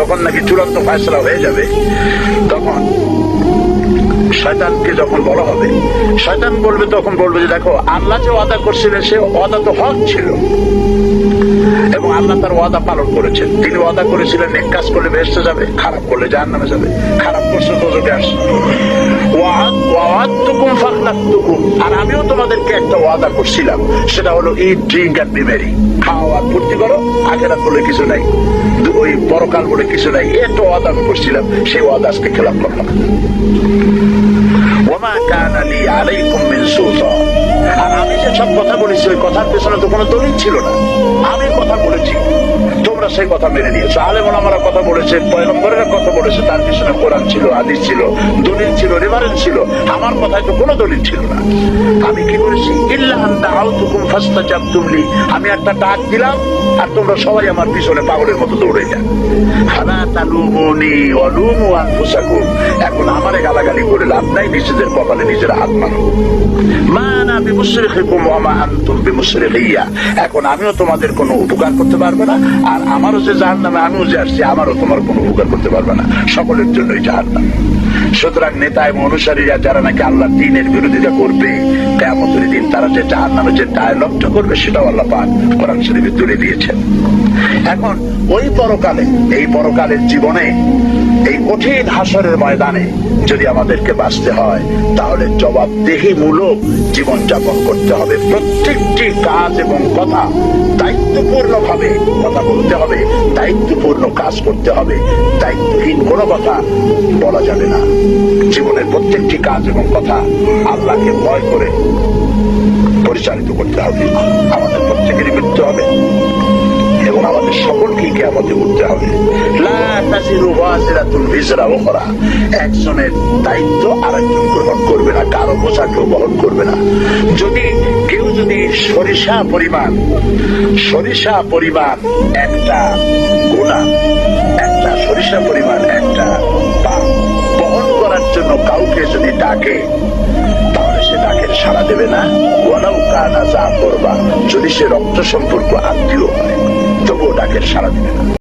যখন নাকি চূড়ান্ত ফয়সলা হয়ে যাবে, তখন শয়তানকে যখন বলা হবে, শয়তান বলবে, তখন বলবে যে দেখো, আল্লাহ যে ওয়াদা করছিলেন, সে ওয়াদা তো হক ছিল। এবং আল্লাহ তার ওয়াদা পালন করেছেন। তিনি ওয়াদা করেছিলেন, এক কাজ করলে বেসতে যাবে, খারাপ করলে জাহান নামে যাবে। খারাপ করছে তো আসছে আর আমিও তোমাদেরকে একটা ওয়াদা করছিলাম। সেটা হলো eat drink and be merry আর ফুর্তি করো আখেরাত বলে কিছু নাই। ওই পরকাল বলে কিছু নাই। একটা ওয়াদা আমি করছিলাম, সেই ওয়াদা আজকে খেলাপ করলাম। ওমা কানা লি আলাইকুম মিন সুলতান আর আমি যে সব কথা বলেছি, ওই কথার পেছনে তো কোনো দলিল ছিল না। আমি কথা সেই কথা মেনে নিয়েছো। আলেম ওলামারা কথা বলেছে, পয়গম্বরেরা কথা বলেছে, তার পিছনে কোরআন ছিল, হাদিস ছিল, দলিল ছিল রেফারেন্স ছিল। আমার কথায় তো কোনো দলিল ছিল না। আমি কি করেছি? আমি একটা ডাক দিলাম, আর তোমরা সবাই আমার পিছনে পাগলের মতো দৌড়ে যান ফালা তালুমুনি ওয়ালুমু আনফুসাকুম। এখন আমারে গালাগালি করে লাভ নাই, নিজেদের কপালে নিজের হাত মারো। মা আনা বিমুশরিকিকুম ওয়া মা আনতুম বিমুশরিকিয়া। এখন আমিও তোমাদের কোনো উপকার করতে পারব না, আর আমারও যে জাহান্নামে আমিও যে আসছি, আমারও তোমার কোনো উপকার করতে পারবে না। সকলের জন্যই জাহান্নাম। সুতরাং নেতা এবং অনুসারীরা যারা নাকি আল্লাহ দিনের বিরোধিতা করবে কেমতের দিন তারা যে নামে যে ডায়লগটা করবে, সেটাও আল্লাহ পাক কোরআন শরীফে তুলে দিয়েছেন। এখন ওই পরকালে, এই পরকালের জীবনে, এই কঠিন হাসরের ময়দানে যদি আমাদেরকে বাঁচতে হয়, তাহলে জবাবদেহি মূলক জীবনযাপন করতে হবে। প্রত্যেকটি কাজ এবং কথা দায়িত্বপূর্ণ ভাবে কথা বলতে হবে। দায়িত্বপূর্ণ কাজ করতে হবে। দায়িত্বহীন কোনো কথা বলা যাবে না। জীবনের প্রত্যেকটি কাজ এবং কথা আল্লাহকে ভয় করে পরিচালিত করতে হবে। আমাদের প্রত্যেকেরই মৃত্যু হবে। এবং আমাদের সকলকেই কেয়ামতে উঠতে হবে। একজনের দায়িত্ব আরেকজন গ্রহণ করবে না, কারও কেউ বহন করবে না। যদি যদি সরিষা পরিমাণ সরিষা পরিমাণ একটা গুণা, একটা সরিষা পরিমাণ একটা পাপ বহন করার জন্য কাউকে যদি ডাকে, তাহলে সে ডাকের সাড়া দেবে না। ওয়ালাউ কানা যা করবা, যদি সে রক্ত সম্পর্ক আত্মীয় হয়, তবুও ডাকের সাড়া দেবে না।